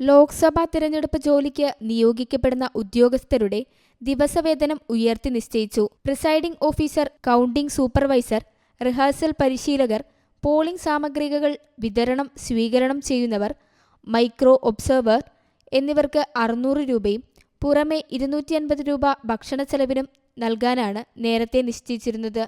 ലോക്സഭാ തിരഞ്ഞെടുപ്പ് ജോലിക്ക് നിയോഗിക്കപ്പെടുന്ന ഉദ്യോഗസ്ഥരുടെ ദിവസവേതനം ഉയർത്തി നിശ്ചയിച്ചു. Presiding officer counting supervisor rehearsal പരിശീലകർ polling സാമഗ്രികൾ വിതരണം സ്വീകരണം ചെയ്യുന്നവർ മൈക്രോ ഒബ്സർവർ എന്നിവർക്ക് അറുന്നൂറ് രൂപയും പുറമെ ഇരുന്നൂറ്റി അൻപത് രൂപ ഭക്ഷണ ചെലവിനും നൽകാനാണ് നേരത്തെ നിശ്ചയിച്ചിരുന്നത്.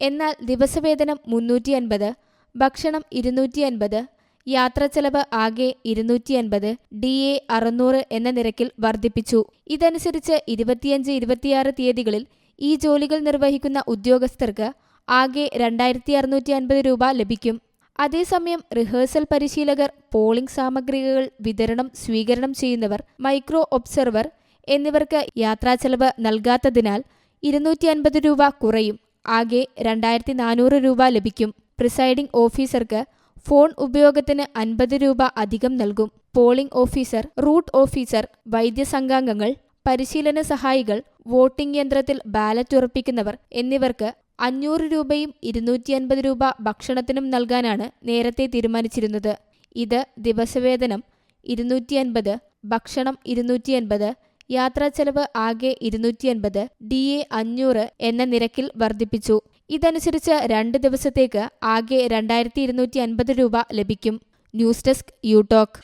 എന്നാൽ ദിവസവേതനം മുന്നൂറ്റി അൻപത് ഭക്ഷണം ഇരുന്നൂറ്റി അൻപത് യാത്രാച്ചെലവ് ആകെ ഇരുന്നൂറ്റി അൻപത് ഡി എ അറുന്നൂറ് എന്ന നിരക്കിൽ വർദ്ധിപ്പിച്ചു. ഇതനുസരിച്ച് ഇരുപത്തിയഞ്ച് ഇരുപത്തിയാറ് തീയതികളിൽ ഈ ജോലികൾ നിർവഹിക്കുന്ന ഉദ്യോഗസ്ഥർക്ക് ആകെ രണ്ടായിരത്തി അറുന്നൂറ്റി അൻപത് രൂപ ലഭിക്കും. അതേസമയം റിഹേഴ്സൽ പരിശീലകർ പോളിംഗ് സാമഗ്രികൾ വിതരണം സ്വീകരണം ചെയ്യുന്നവർ മൈക്രോ ഒബ്സർവർ എന്നിവർക്ക് യാത്രാച്ചെലവ് നൽകാത്തതിനാൽ ഇരുന്നൂറ്റി അൻപത് രൂപ കുറയും ആകെ രണ്ടായിരത്തി നാനൂറ് രൂപ ലഭിക്കും. പ്രിസൈഡിംഗ് ഓഫീസർക്ക് ഫോൺ ഉപയോഗത്തിന് അൻപത് രൂപ അധികം നൽകും. പോളിംഗ് ഓഫീസർ റൂട്ട് ഓഫീസർ വൈദ്യസംഘാംഗങ്ങൾ പരിശീലന സഹായികൾ വോട്ടിംഗ് യന്ത്രത്തിൽ ബാലറ്റ് ഉറപ്പിക്കുന്നവർ എന്നിവർക്ക് അഞ്ഞൂറ് രൂപയും ഇരുന്നൂറ്റി അൻപത് രൂപ ഭക്ഷണത്തിനും നൽകാനാണ് നേരത്തെ തീരുമാനിച്ചിരുന്നത്. ഇത് ദിവസവേതനം ഇരുന്നൂറ്റി അൻപത് ഭക്ഷണം ഇരുന്നൂറ്റി അൻപത് യാത്രാ ചെലവ് ആകെ ഇരുന്നൂറ്റി അൻപത് ഡി എ അഞ്ഞൂറ് എന്ന നിരക്കിൽ വർദ്ധിപ്പിച്ചു. ഇതനുസരിച്ച് രണ്ട് ദിവസത്തേക്ക് ആകെ രണ്ടായിരത്തി ഇരുന്നൂറ്റി അൻപത് രൂപ ലഭിക്കും. News desk you talk